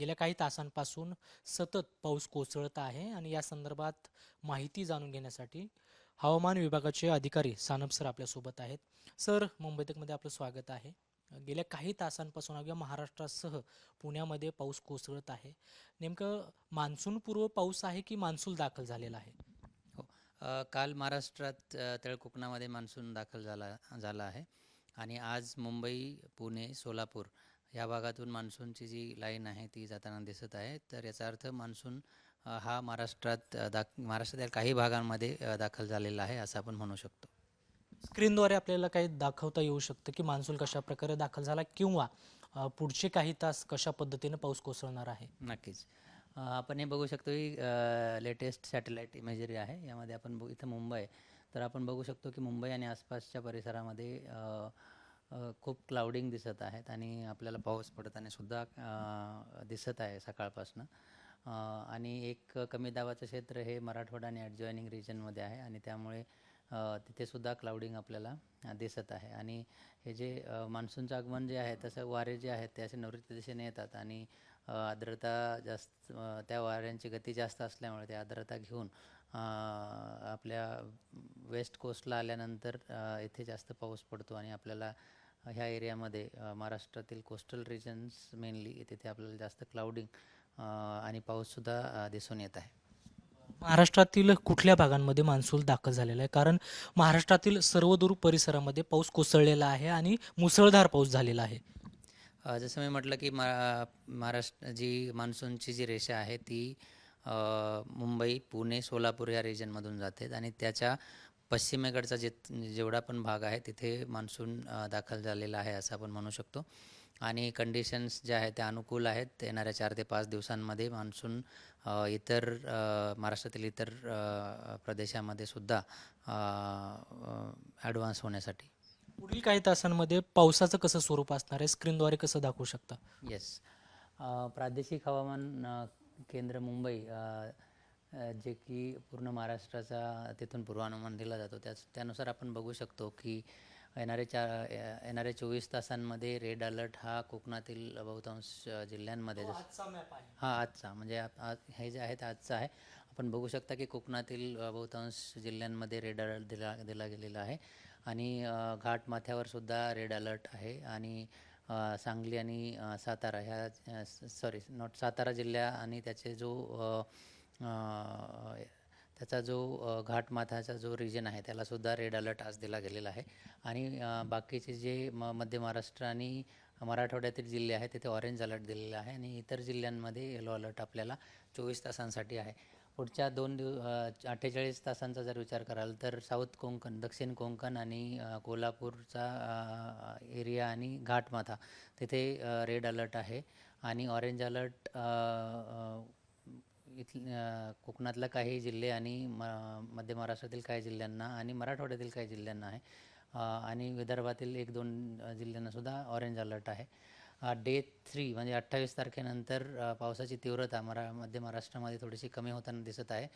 गेल्या काही तासांपासून सतत पाऊस कोसळत आहे आणि या संदर्भात माहिती जाणून घेण्यासाठी हवामान विभागाचे अधिकारी सानप सर आपल्यासोबत आहेत. सर मुंबई तकमध्ये आपलं स्वागत आहे. गेल्या काही तासांपासून अवघ्या महाराष्ट्रासह पुण्यामध्ये पाऊस कोसळत आहे. नेमकं मान्सूनपूर्व पाऊस आहे की मान्सून दाखल झालेला आहे? हो काल महाराष्ट्रात अ, तळ कोकणामध्ये मान्सून दाखल झाला झाला आहे. आणि आज मुंबई पुणे सोलापूर या भागातून मान्सूनची जी लाईन आहे ती जाताना दिसत आहे. तर याचा अर्थ मान्सून हा महाराष्ट्रात दाख महाराष्ट्रातील काही भागांमध्ये दाखल झालेला आहे असं आपण म्हणू शकतो. स्क्रीनद्वारे आपल्याला काही दाखवता येऊ शकतं की मान्सून कशा प्रकारे दाखल झाला किंवा पुढचे काही तास कशा पद्धतीने पाऊस कोसळणार आहे? नक्कीच. आपण हे बघू शकतो की लेटेस्ट सॅटेलाईट इमेजरी आहे. यामध्ये आपण बघू इथं मुंबई. तर आपण बघू शकतो की मुंबई आणि आसपासच्या परिसरामध्ये खूप क्लाउडिंग दिसत आहेत आणि आपल्याला पाऊस पडताना सुद्धा दिसत आहे सकाळपासून. आणि एक कमी दाबाचं क्षेत्र हे मराठवाडा आणि ॲडजॉईनिंग रिजनमध्ये आहे आणि त्यामुळे तिथेसुद्धा क्लाउडिंग आपल्याला दिसत आहे. आणि हे जे मान्सूनचं आगमन जे आहे तसं वारे जे आहेत ते असे नैऋत्य दिशेने येतात आणि आर्द्रता जास्त त्या वाऱ्यांची गती जास्त असल्यामुळे ते आर्द्रता घेऊन आपल्या वेस्ट कोस्टला आल्यानंतर इथे जास्त पाऊस पडतो आणि आपल्याला ह्या एरियामध्ये महाराष्ट्रातील कोस्टल रिजन्स मेनली तिथे आपल्याला जास्त क्लाउडिंग आणि पाऊससुद्धा दिसून येत आहे. महाराष्ट्रातील कुठल्या भागांमध्ये मान्सून दाखल झालेला आहे? कारण महाराष्ट्रातील सर्वदूर परिसरामध्ये पाऊस कोसळलेला आहे आणि मुसळधार पाऊस झालेला आहे. जसं मी म्हटलं की मा महाराष्ट्र जी मान्सूनची जी रेषा आहे ती मुंबई पुणे सोलापूर या रिजनमधून जाते आणि त्याच्या पश्चिमेकडचा जे जेवढा पण भाग आहे तिथे मान्सून दाखल झालेला आहे असं आपण म्हणू शकतो. आणि कंडिशन्स ज्या आहेत त्या अनुकूल आहेत. येणाऱ्या चार ते पाच दिवसांमध्ये मान्सून इतर महाराष्ट्रातील इतर प्रदेशामध्ये सुद्धा ॲडव्हान्स होण्यासाठी. पुढील काही तासांमध्ये पावसाचं कसं स्वरूप असणार आहे? स्क्रीनद्वारे कसं दाखवू शकता? येस प्रादेशिक हवामान केंद्र मुंबई जे की पूर्ण महाराष्ट्राचा तिथून पूर्वानुमान दिला जातो. त्याच त्यानुसार आपण बघू शकतो की येणारे चा अ, येणाऱ्या चोवीस तासांमध्ये रेड अलर्ट हा कोकणातील बहुतांश जिल्ह्यांमध्ये जस हा आजचा. म्हणजे आज हे जे आहे ते आजचा आहे. आपण बघू शकता की कोकणातील बहुतांश जिल्ह्यांमध्ये रेड अलर्ट दिला दिला गेलेला आहे. आणि घाटमाथ्यावर सुद्धा रेड अलर्ट आहे. आणि सांगली आणि सातारा ह्या सॉरी नॉट सातारा जिल्हा आणि त्याचे जो त्याचा जो घाटमाथाचा जो रिजन आहे त्यालासुद्धा रेड अलर्ट आज दिला गेलेला आहे. आणि बाकीचे जे म मध्य महाराष्ट्र आणि मराठवाड्यातील जिल्हे आहेत तिथे ऑरेंज अलर्ट दिलेला आहे आणि इतर जिल्ह्यांमध्ये येलो अलर्ट आपल्याला चोवीस तासांसाठी आहे. पुढच्या दोन दिव अठ्ठेचाळीस तासांचा जर विचार कराल तर साऊथ कोकण दक्षिण कोंकण आणि कोल्हापूरचा एरिया आणि घाटमाथा. तिथे रेड अलर्ट आहे आणि ऑरेंज अलर्ट इथ कोकणातला काही जिल्हे आणि म मध्य महाराष्ट्रातील काही जिल्ह्यांना आणि मराठवाड्यातील काही जिल्ह्यांना आहे. आणि विदर्भातील एक दोन जिल्ह्यांनासुद्धा ऑरेंज अलर्ट आहे. डे थ्री म्हणजे अठ्ठावीस तारखेनंतर पावसाची तीव्रता मरा मध्य महाराष्ट्रामध्ये थोडीशी कमी होताना दिसत आहे.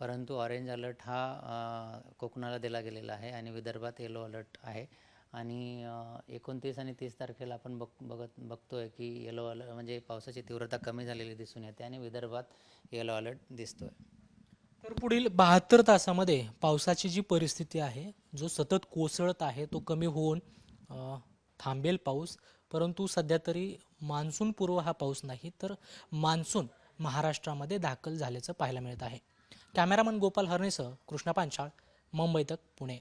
परंतु ऑरेंज अलर्ट हा कोकणाला दिला गेलेला आहे आणि विदर्भात येलो अलर्ट आहे. आणि एकोणतीस आणि तीस तारखेला आपण बघ बघत बघतोय की येलो अलर्ट म्हणजे पावसाची तीव्रता कमी झालेली दिसून येते आणि विदर्भात येलो अलर्ट दिसतोय. तर पुढील बहात्तर तासामध्ये पावसाची जी परिस्थिती आहे जो सतत कोसळत आहे तो कमी होऊन थांबेल पाऊस. परंतु सध्या तरी मान्सूनपूर्व हा पाऊस नाही तर मान्सून महाराष्ट्रामध्ये दाखल झाल्याचं पाहायला मिळत आहे. कॅमेरामन गोपाल हरणेसह कृष्णा पांचाळ मुंबई तक पुणे.